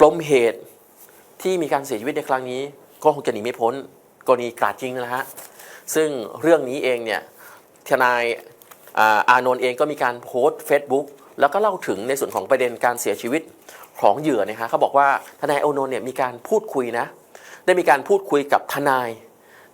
ปมเหตุที่มีการเสียชีวิตในครั้งนี้ ก็คงจะหนีไม่พ้นกรณีกราดยิงนะฮะซึ่งเรื่องนี้เองเนี่ยทนายอาอานนท์เองก็มีการโพสต์ Facebook แล้วก็เล่าถึงในส่วนของประเด็นการเสียชีวิตของเหยื่อนะฮะเขาบอกว่าทนายอานนท์เนี่ยมีการพูดคุยนะ ได้มีการพูดคุยกับทนาย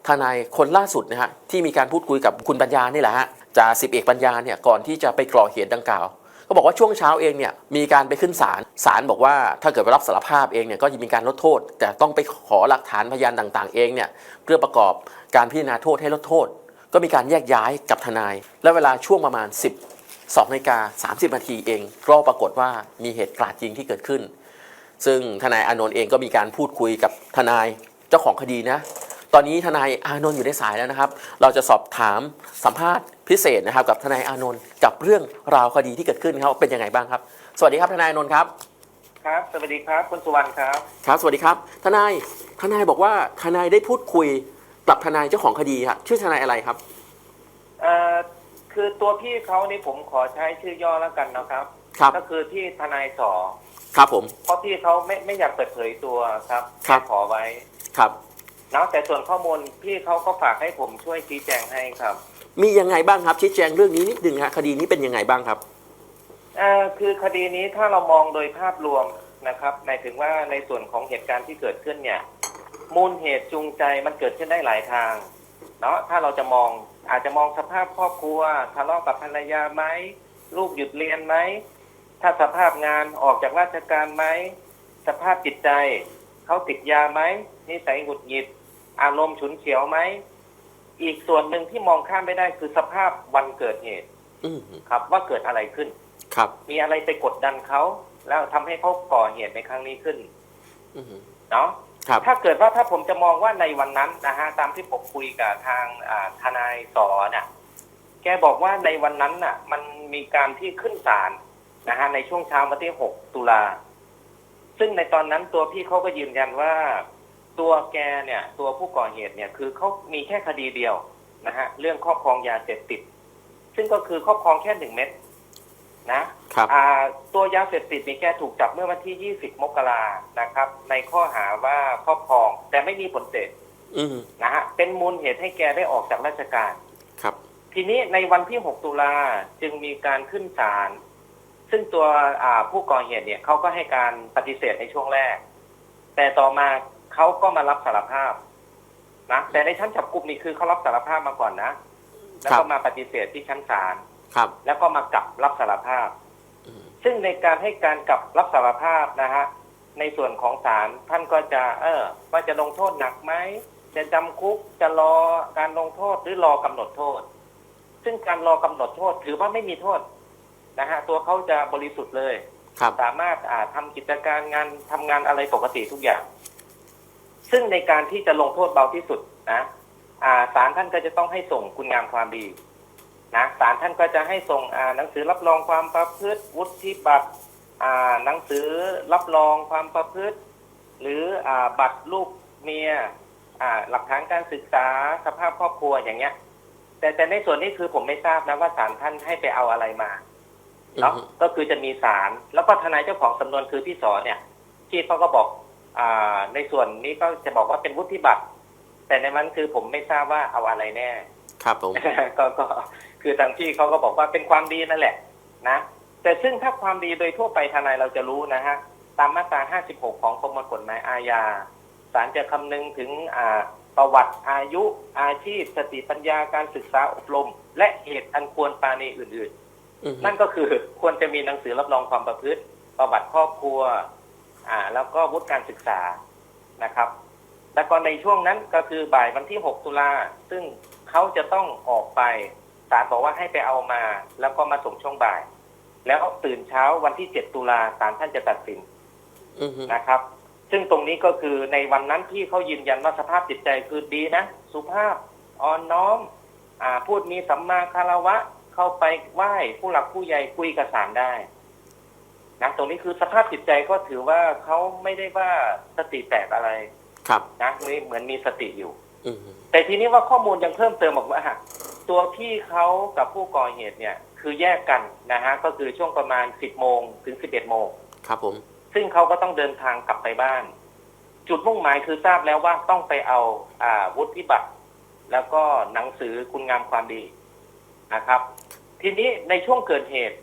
ทนายคนล่าสุดนะฮะที่มีการพูดคุยกับคุณปัญญานี่แหละฮะจ่าสิบเอกปัญญาเนี่ยก่อนที่จะไปก่อเหตุดังกล่าว ก็บอกว่าช่วงเช้าเองเนี่ยมีการไปขึ้นศาลศาลบอกว่าถ้าเกิดไปรับสารภาพเองเนี่ยก็จะมีการลดโทษ แต่ต้องไปขอหลักฐานพยานต่างๆ เองเนี่ยเพื่อประกอบการพิจารณาโทษให้ลดโทษ ก็มีการแยกย้ายกับทนาย และเวลาช่วงประมาณ 10 2นาฬิกา30 นาทีเองก็ปรากฏว่ามีเหตุกราดยิงที่เกิดขึ้น ซึ่งทนายอานนท์เองก็มีการพูดคุยกับทนายเจ้าของคดีนะ ตอนนี้ทนายอานนท์อยู่ในสายแล้วนะครับ เราจะสอบถามสัมภาษณ์พิเศษนะครับกับทนายอานนท์กับเรื่องราวคดีที่เกิดขึ้นครับว่าเป็นยังไงบ้างครับ สวัสดีครับทนายอานนท์ครับครับ สวัสดีครับคุณสุวรรณครับ ครับ สวัสดีครับ ทนาย ทนายบอกว่าทนายได้พูดคุยกับทนายเจ้าของคดีครับชื่อทนายอะไรครับเอ่อคือตัวพี่เขานี่ผมขอใช้ชื่อย่อแล้วกันนะครับ ครับ ก็คือที่ทนายสอครับผม เพราะพี่เขาไม่ไม่อยากเปิดเผยตัวครับครับขอไว้ ครับ เนาะแต่ส่วนข้อมูลพี่เขาก็ฝากให้ผมช่วยชี้แจงให้ครับ มียังไงบ้างครับชี้แจงเรื่องนี้นิดนึงฮะคดีนี้เป็นยังไงบ้างครับเอ่อคือคดีนี้ถ้าเรามองโดยภาพรวมนะครับหมายถึงว่าในส่วนของเหตุการณ์ที่เกิดขึ้นเนี่ย มูลเหตุจูงใจมันเกิดขึ้นได้หลายทางเนาะถ้าเราจะมองอาจจะมองสภาพครอบครัวทะเลาะกับภรรยาไหมลูกหยุดเรียนไหมถ้าสภาพงานออกจากราชการไหมสภาพจิตใจเขาติดยาไหมนิสัยหงุดหงิด อารมณ์ฉุนเฉียวไหม อีกส่วนหนึ่งที่มองข้ามไม่ได้คือสภาพวันเกิดเหตุอืมครับ ว่าเกิดอะไรขึ้น ครับ มีอะไรไปกดดันเขา แล้วทำให้เขาก่อเหตุในครั้งนี้ขึ้นอืมเนาะครับถ้าเกิดว่าถ้าผมจะมองว่าในวันนั้นนะฮะตามที่ผมคุยกับทางอ่าทนายสอเนี่ยแกบอกว่าในวันนั้นน่ะ มันมีการที่ขึ้นศาลนะฮะในช่วงเช้าวันที่6ตุลาซึ่งในตอนนั้นตัวพี่เขาก็ยืนยันว่า ตัวแกเนี่ย ตัวผู้ก่อเหตุเนี่ยคือเขามีแค่คดีเดียวนะฮะ เรื่องครอบครองยาเสพติด ซึ่งก็คือครอบครองแค่หนึ่งเม็ดนะครับอ่าตัวยาเสพติดนี่แกถูกจับเมื่อวันที่ 20 มกรานะครับ ในข้อหาว่าครอบครองแต่ไม่มีผลเสพอืมนะฮะเป็นมูลเหตุให้แกได้ออกจากราชการครับ ทีนี้ในวันที่ 6 ตุลาจึงมีการขึ้นศาลซึ่งตัวอ่าผู้ก่อเหตุเนี่ยเขาก็ให้การปฏิเสธในช่วงแรก แต่ต่อมา เขาก็มารับสารภาพนะแต่ในชั้นจับกลุ่มนี่คือเขารับสารภาพมาก่อนนะ แล้วครัก็บมาปฏิเสธที่ชั้นศาลครับ แล้วก็มากลับรับสารภาพอืมซึ่งในการให้การกลับรับสารภาพนะฮะในส่วนของศาลท่านก็จะ เออ ว่าจะลงโทษหนักไหมจะจำคุกจะรอการลงโทษหรือรอกำหนดโทษ ซึ่งการรอกำหนดโทษถือว่าไม่มีโทษนะฮะตัวเขาจะบริสุทธิ์เลยครับสามารถอ่าทำกิจการงานทำงานอะไรปกติทุกอย่าง ซึ่งในการที่จะลงโทษเบาที่สุดนะอ่าศาลท่านก็จะต้องให้ส่งคุณงามความดีนะศาลท่านก็จะให้ส่งอ่าหนังสือรับรองความประพฤติวุฒิบัตรอ่าหนังสือรับรองความประพฤติ หรืออ่าบัตรลูกเมียอ่าหลักฐานการศึกษาสภาพครอบครัวอย่างเงี้ย แต่แต่ในส่วนนี้คือผมไม่ทราบนะว่าศาลท่านให้ไปเอาอะไรมาเนาะอืมก็คือจะมีศาลแล้วก็ทนายเจ้าของสำนวนคือพี่สอนเนี่ยที่เขาก็บอกอ่า ในส่วนนี้ก็จะบอกว่าเป็นวุฒิบัตร แต่ในนั้นคือผมไม่ทราบว่าเอาอะไรแน่ ครับผมก็ก็คือทางที่เขาก็บอกว่าเป็นความดีนั่นแหละ นะ แต่ซึ่งถ้าความดีโดยทั่วไปทนายเราจะรู้นะฮะตามมาตรา 56 ของประมวลกฎหมายอาญาศาลจะคำนึงถึงอ่าประวัติอายุอาชีพ สติปัญญาการศึกษาอบรม และเหตุอันควรปราณีอื่นอืมๆนั่นก็คือควรจะมีหนังสือรับรองความประพฤติ ประวัติครอบครัว อ่า แล้วก็วุฒิการศึกษานะครับ แล้วก็ในช่วงนั้นก็คือบ่ายวันที่ 6 ตุลาซึ่งเขาจะต้องออกไปศาลบอกว่าให้ไปเอามา แล้วก็มาส่งช่วงบ่าย แล้วตื่นเช้าวันที่ 7 ตุลาศาลท่านจะตัดสินอืมนะครับ ซึ่งตรงนี้ก็คือในวันนั้นที่เขายืนยันว่าสภาพจิตใจคือดีนะ สุภาพอ่อนน้อม อ่า พูดมีสัมมาคารวะเข้าไปไหว้ผู้หลักผู้ใหญ่คุยกับศาลได้ นะตรงนี้คือสภาพจิตใจก็ถือว่าเขาไม่ได้ว่าสติแตกอะไรครับนะนี่เหมือนมีสติอยู่ อืมแต่ทีนี้ว่าข้อมูลยังเพิ่มเติมบอกว่าตัวพี่เขากับผู้ก่อเหตุเนี่ย คือแยกกันนะฮะก็คือช่วงประมาณ10โมงถึง11โมงครับผม ซึ่งเขาก็ต้องเดินทางกลับไปบ้าน จุดมุ่งหมายคือทราบแล้วว่าต้องไปเอาอ่าวุฒิบัตรแล้วก็หนังสือคุณงามความดีนะครับ ทีนี้ในช่วงเกิดเหตุ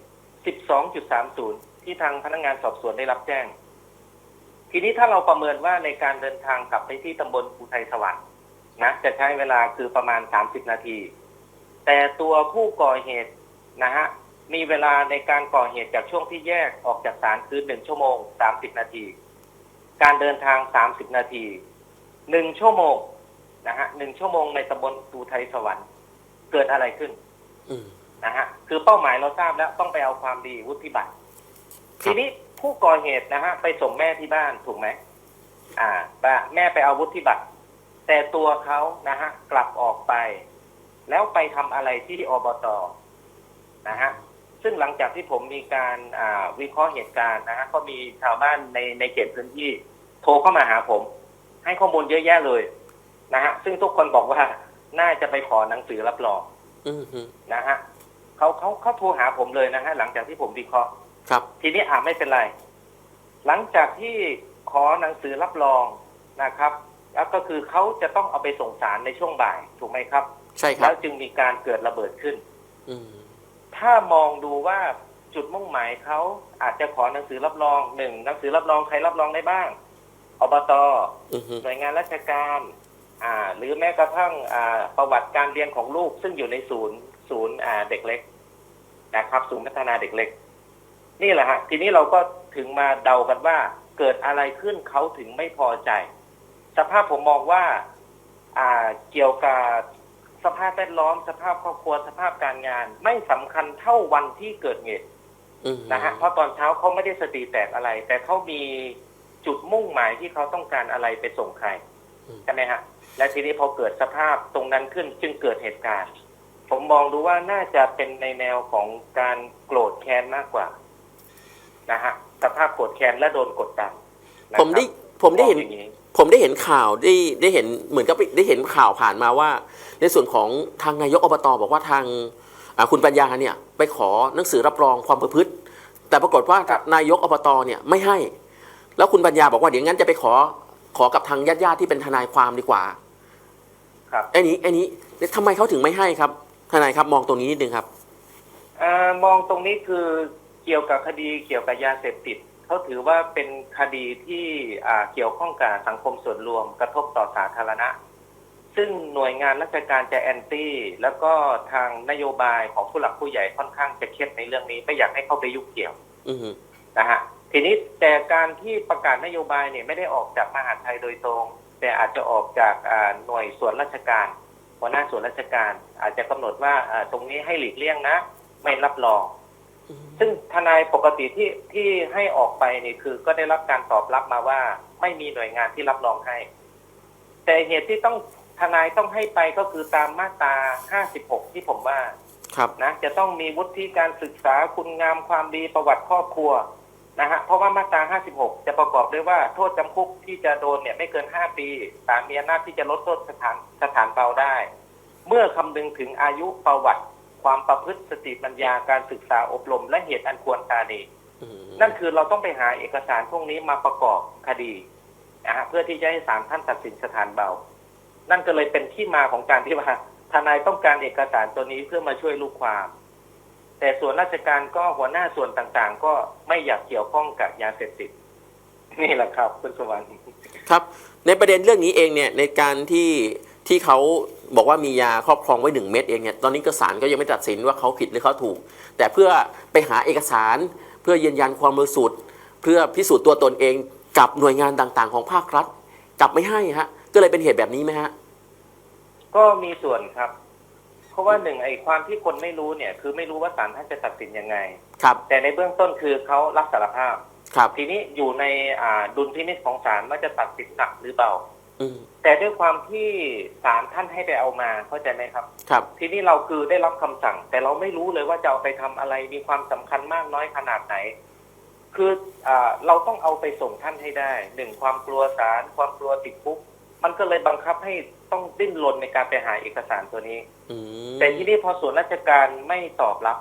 12.30 ที่ทางพนักงานสอบสวนได้รับแจ้ง ทีนี้ถ้าเราประเมินว่าในการเดินทางกลับไปที่ตำบลภูไทยสวรรค์นะจะใช้เวลาคือประมาณ30นาที แต่ตัวผู้ก่อเหตุนะฮะมีเวลาในการก่อเหตุจากช่วงที่แยกออกจากศาลคือ1ชั่วโมง30นาที การเดินทาง30นาที1ชั่วโมงนะฮะหนึ่งชั่วโมงในตำบลภูไทยสวรรค์ เกิดอะไรขึ้นอืมนะฮะคือเป้าหมายเราทราบแล้วต้องไปเอาความดีวุฒิบัตรครับ ทีนี้ผู้ก่อเหตุนะฮะไปส่งแม่ที่บ้านถูกไหมอ่าป้าแม่ไปเอาวุฒิบัตร แต่ตัวเขานะฮะกลับออกไป แล้วไปทำอะไรที่อบตนะฮะซึ่งหลังจากที่ผมมีการอ่าวิเคราะห์เหตุการณ์นะฮะก็มีชาวบ้านในในเขตพื้นที่โทรเข้ามาหาผม ให้ข้อมูลเยอะแยะเลยนะฮะซึ่งทุกคนบอกว่าน่าจะไปขอหนังสือรับรองอืมฮึนะฮะเขาเขาเขาโทรหาผมเลยนะฮะหลังจากที่ผมวิเคราะห์ ครับทีนี้อ่าไม่เป็นไร หลังจากที่ขอหนังสือรับรองนะครับ แล้วก็คือเขาจะต้องเอาไปส่งสารในช่วงบ่ายถูกไหมครับ ใช่ครัแล้บวจึงมีการเกิดระเบิดขึ้น อืมถ้ามองดูว่าจุดมุ่งหมายเขาอาจจะขอหนังสือรับรองหนึ่งหนังสือรับรองใครรับรองได้บ้างอบตอืมฮึหน่วยงานราชการ อ่า หรือแม้กระทั่งอ่าประวัติการเรียนของลูกซึ่งอยู่ในศูนย์ ศูนย์อ่าเด็กเล็กนะครับ ศูนย์พัฒนาเด็กเล็ก นี่แหละฮะทีนี้เราก็ถึงมาเดากันว่า เกิดอะไรขึ้นเขาถึงไม่พอใจ สภาพผมมองว่า อ่าเกี่ยวกับสภาพแวดล้อมสภาพครอบครัวสภาพการงาน ไม่สำคัญเท่าวันที่เกิดเหตุอืมนะฮะเพราะตอนเช้าเขาไม่ได้สติแตกอะไร แต่เขามีจุดมุ่งหมายที่เขาต้องการอะไรไปส่งใครใช่ไหมฮะ และทีนี้พอเกิดสภาพตรงนั้นขึ้นจึงเกิดเหตุการณ์ ผมมองดูว่าน่าจะเป็นในแนวของการโกรธแค้นมากกว่า นะฮะสภาพโกรธแค้นและโดนกดดันนะครับผมได้ผมได้เห็นมองอย่างนี้ ผมได้เห็นข่าวได้ได้เห็นเหมือนกับได้เห็นข่าวผ่านมาว่า ในส่วนของทางนายกอบตบอกว่าทางอ่าคุณปัญญาเนี่ยไปขอหนังสือรับรองความประพฤติ แต่ปรากฏว่าครับ นายกอบตเนี่ยไม่ให้ แล้วคุณปัญญาบอกว่าเดี๋ยวงั้นจะไปขอขอกับทางญาติญาติๆที่เป็นทนายความดีกว่าครับ ไอ้นี้ไอ้นี้ทำไมเขาถึงไม่ให้ครับ ทนายครับมองตรงนี้นิดนึงครับ เออมองตรงนี้คือ เกี่ยวกับคดีเกี่ยวกับยาเสพติดเขาถือว่าเป็นคดีที่อ่าเกี่ยวข้องกับสังคมส่วนรวมกระทบต่อสาธารณะ ซึ่งหน่วยงานราชการจะแอนตี้แล้วก็ทางนโยบายของผู้หลักผู้ใหญ่ค่อนข้างจะเข้มในเรื่องนี้ไม่อยากให้เข้าไปยุ่งเกี่ยวอืมนะฮะทีนี้แต่การที่ประกาศนโยบายเนี่ยไม่ได้ออกจากมหาดไทยโดยตรง แต่อาจจะออกจากอ่าหน่วยส่วนราชการหัวหน้าส่วนราชการ อาจจะกำหนดว่าอ่าตรงนี้ให้หลีกเลี่ยงนะ ไม่รับรอง ซึ่งทนายปกติที่ที่ให้ออกไปนี่คือก็ได้รับการตอบรับมาว่า ไม่มีหน่วยงานที่รับรองให้ แต่เหตุที่ต้องทนายต้องให้ไปก็คือตามมาตรา 56 ที่ผมว่าครับนะจะต้องมีวุฒิการศึกษาคุณงามความดีประวัติครอบครัวนะฮะเพราะว่ามาตรา 56 จะประกอบด้วยว่าโทษจำคุกที่จะโดนเนี่ยไม่เกิน 5 ปีศาลมีอำนาจที่จะลดโทษสถานสถานเบาได้ เมื่อคำนึงถึงอายุประวัติ ความประพฤติสติปัญญาการศึกษาอบรม และเหตุอันควรตาดีอืมนั่นคือเราต้องไปหาเอกสารพวกนี้มาประกอบคดีนะฮะเพื่อที่จะให้ศาลท่านตัดสินสถานเบา นั่นก็เลยเป็นที่มาของการที่ว่าทนายต้องการเอกสารตัวนี้เพื่อมาช่วยลูกความ แต่ส่วนราชการก็หัวหน้าส่วนต่างๆ ก็ไม่อยากเกี่ยวข้องกับยาเสพติดนี่แหละครับ คุณสวรรค์ครับ ในประเด็นเรื่องนี้เองเนี่ยในการที่ที่เขา บอกว่ามียาครอบครองไว้หนึ่งเม็ดเองเนี่ยตอนนี้ก็ศาลก็ยังไม่ตัดสินว่าเขาผิดหรือเขาถูก แต่เพื่อไปหาเอกสาร เพื่อยืนยันความบริสุทธิ์เพื่อพิสูจน์ตัวตนเองกับหน่วยงานต่างๆ ของภาครัฐกลับไม่ให้ฮะ ก็เลยเป็นเหตุแบบนี้ไหมฮะ ก็มีส่วนครับ เพราะว่าหนึ่งไอ้ความที่คนไม่รู้เนี่ย คือไม่รู้ว่าศาลท่านจะตัดสินยังไง ครับ แต่ในเบื้องต้นคือเขารับสารภาพ ครับ ทีนี้อยู่ในอ่าดุลพินิจของศาลว่าจะตัดสินหนักหรือเบา อืมแต่ด้วยความที่ศาลท่านให้ไปเอามาเข้าใจไหมครับ ครับ ทีนี้เราคือได้รับคำสั่ง แต่เราไม่รู้เลยว่าจะเอาไปทำอะไรมีความสำคัญมากน้อยขนาดไหน คืออาเราต้องเอาไปส่งท่านให้ได้หนึ่งความกลัวศาลความกลัวติดคุกมันก็เลยบังคับให้ต้องดิ้นรนในการไปหาเอกสารตัวนี้ อืมแต่ที่นี่พอส่วนราชการไม่ตอบรับ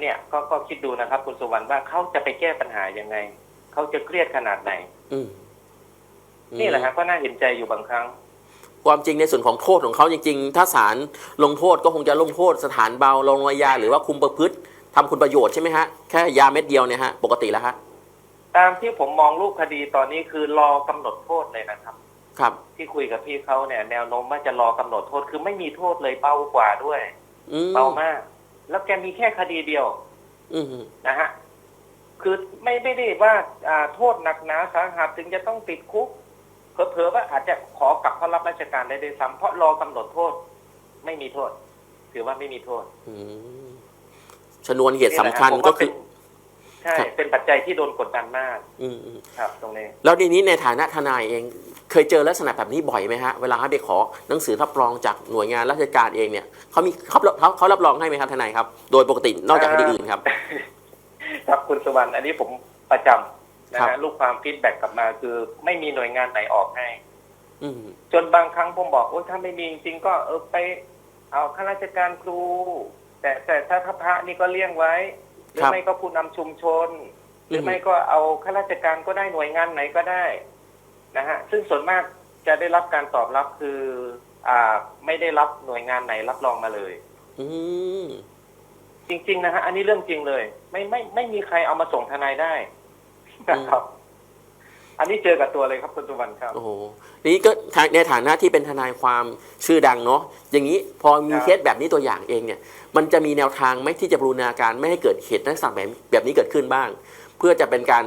เนี่ยก็ก็คิดดูนะครับ คุณสุวรรณว่าเขาจะไปแก้ปัญหายังไง เขาจะเครียดขนาดไหน อืม นี่แหละฮะก็น่าเห็นใจอยู่บางครั้ง ความจริงในส่วนของโทษของเขาจริงๆ ถ้าศาลลงโทษก็คงจะลงโทษสถานเบาลงอาญาหรือว่าคุมประพฤติทำคุณประโยชน์ใช่ไหมฮะ แค่ยาเม็ดเดียวเนี่ยฮะ ปกติแล้วฮะ ตามที่ผมมองรูปคดีตอนนี้คือรอกำหนดโทษเลยนะครับ ครับ ที่คุยกับพี่เขาเนี่ย แนวโน้มว่าจะรอกำหนดโทษคือไม่มีโทษเลยเบากว่าด้วยอืมเบามาก แล้วแกมีแค่คดีเดียว อืมนะฮะคือไม่ไม่ได้ว่าอ่าโทษหนักหนาสาหัสถึงจะต้องติดคุก เผลอๆว่าอาจจะขอกลับเข้ารับราชการได้ด้วยซ้ำเพราะรอกำหนดโทษ ไม่มีโทษ ถือว่าไม่มีโทษอืมชนวนเหตุสำคัญนี่แหละก็รับผมว่าคือเป็นใช่ครับเป็นปัจจัยที่โดนกดดันมาก อืมอืมครับ ตรงนี้ แล้วทีนี้ในฐานะทนายเอง เคยเจอลักษณะแบบนี้บ่อยไหมฮะ เวลาให้ไปขอหนังสือรับรองจากหน่วยงานราชการเองเนี่ยเขามีเขาเขาเขารับรองให้ไหมครับทนายครับ โดยปกตินอกจากคดีอื่นครับ ครับคุณสวรรค์อันนี้ผมประจำ นะครัฮะบลูกความฟีดแบ็กกลับมาคือไม่มีหน่วยงานไหนออกให้อืมจนบางครั้งผมบอกโอ้ยถ้าไม่มีจริงๆก็เออไป เอาข้าราชการครู แต่แต่ถ้าถ้าพระนี่ก็เลี่ยงไว้ หรือครับไม่ก็ผู้นำชุมชน หรืออมไม่ก็เอาข้าราชการก็ได้หน่วยงานไหนก็ได้นะฮะซึ่งส่วนมากจะได้รับการตอบรับคือ อ่า ไม่ได้รับหน่วยงานไหนรับรองมาเลย อืมจริง ๆ นะฮะอันนี้เรื่องจริงเลย ไม่ไม่ไม่มีใครเอามาส่งทนายได้ นะครับ อันนี้เจอกับตัวเลยครับคุณสุวรรณครับ โอ้โหนี่ก็ในฐานะที่เป็นทนายความชื่อดังเนาะอย่างนี้พอมีครับเคสแบบนี้ตัวอย่างเองเนี่ย มันจะมีแนวทางไหมที่จะบรูรณาการไม่ให้เกิดเหตุลักษณะแบบแบบนี้เกิดขึ้นบ้าง เพื่อจะเป็นการ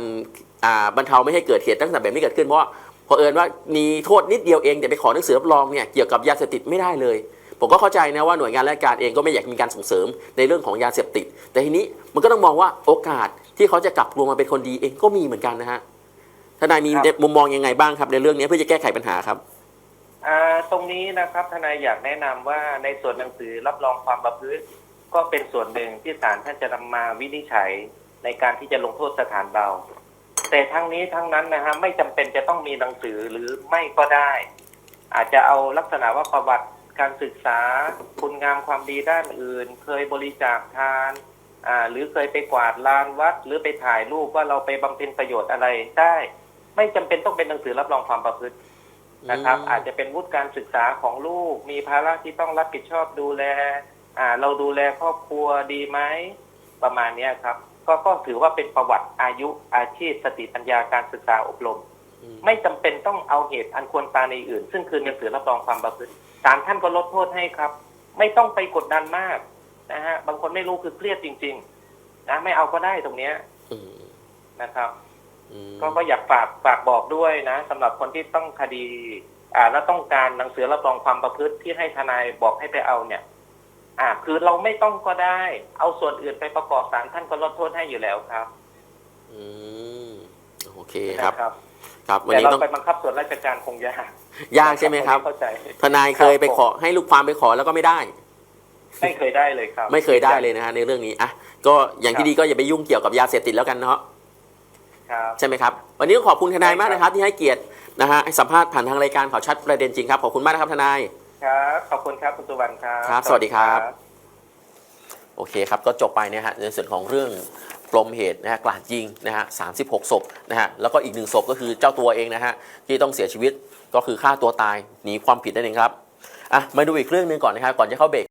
อ่าบรรเทาไม่ให้เกิดเหตุลักษณะแบบนี้เกิดขึ้นเพราะว่าพอเอิญว่ามีโทษนิดเดียวเองแต่ไปขอหนังสือรับรองเนี่ยเกี่ยวกับยาเสพติดไม่ได้เลยผมก็เข้าใจนะว่าหน่วยงานราชการเองก็ไม่อยากมีการส่งเสริมในเรื่องของยาเสพติด แต่ทีนี้มันก็ต้องมองว่าโอกาส ที่เขาจะกลับตัวมาเป็นคนดีเองก็มีเหมือนกันนะฮะทนายมีครับ มุมมองยังไงบ้างครับในเรื่องนี้เพื่อจะแก้ไขปัญหาครับ อ่าตรงนี้นะครับทนายอยากแนะนำว่าในส่วนหนังสือรับรองความประพฤติก็เป็นส่วนหนึ่งที่ศาลท่านจะนำมาวินิจฉัยในการที่จะลงโทษสถานเบา แต่ทั้งนี้ทั้งนั้นนะฮะไม่จำเป็นจะต้องมีหนังสือหรือไม่ก็ได้ อาจจะเอาลักษณะว่าประวัติการศึกษา คุณงามความดีด้านอื่น เคยบริจาคทาน อ่า หรือเคยไปกวาดลานวัด หรือไปถ่ายรูปว่าเราไปบำเพ็ญประโยชน์อะไรได้ ไม่จำเป็นต้องเป็นหนังสือรับรองความประพฤตินะครับอืมอาจจะเป็นวุฒิการศึกษาของลูก มีภาระที่ต้องรับผิดชอบดูแล อ่า เราดูแลครอบครัวดีไหมประมาณเนี้ยครับ ก็ก็ถือว่าเป็นประวัติอายุอาชีพสติปัญญาการศึกษาอบรมอืมไม่จำเป็นต้องเอาเหตุอันควรตาในอื่น ซึ่งคือหนังสือรับรองความประพฤติศาลท่านก็ลดโทษให้ครับ ไม่ต้องไปกดดันมาก นะฮะบางคนไม่รู้คือเครียดจริง ๆ นะไม่เอาก็ได้ตรงเนี้ยอืมนะครับอืมก็ก็อยากฝากฝากบอกด้วยนะสำหรับคนที่ต้องคดี อ่าแล้วต้องการหนังสือรับรองความประพฤติที่ให้ทนายบอกให้ไปเอาเนี่ย อ่า คือเราไม่ต้องก็ได้ เอาส่วนอื่นไปประกอบสารท่านก็ลดโทษให้อยู่แล้วครับอืมโอเคครับ นะครับครับ วันแต่นี้เราต้องไปบังคับส่วนราชการคงยากยากใช่ไหมครับ เข้าใจ ทนายเคยไปขอให้ลูกความไปขอแล้วก็ไม่ได้ ไม่เคยได้เลยครับ ไม่เคยได้เลยนะฮะในเรื่องนี้อะก็อย่างที่ดีก็อย่าไปยุ่งเกี่ยวกับยาเสพติดแล้วกันเนาะครับใช่ไหมครับ วันนี้ก็ขอบคุณทนายมากใช่นะคครัรับบที่ให้เกียรตินะฮะให้สัมภาษณ์ผ่านทางรายการข่าวชัดประเด็นจริงครับขอบคุณมากนะครับทนายครับขอบคุณครับคุณสุวรรณครับครับ สวัสดีครับ โอเคครับก็จบไปนะฮะในส่วนของเรื่องปลมเหตุนะฮะกราดยิงนะฮะ36ศพนะฮะแล้วก็อีกหนึ่งศพก็คือเจ้าตัวเองนะฮะที่ต้องเสียชีวิตก็คือฆ่าตัวตายหนีความผิดนั่นเองครับอะมาดูอีกเรื่องหนึ่งก่อนนะครับก่อนจะเข้าเบรก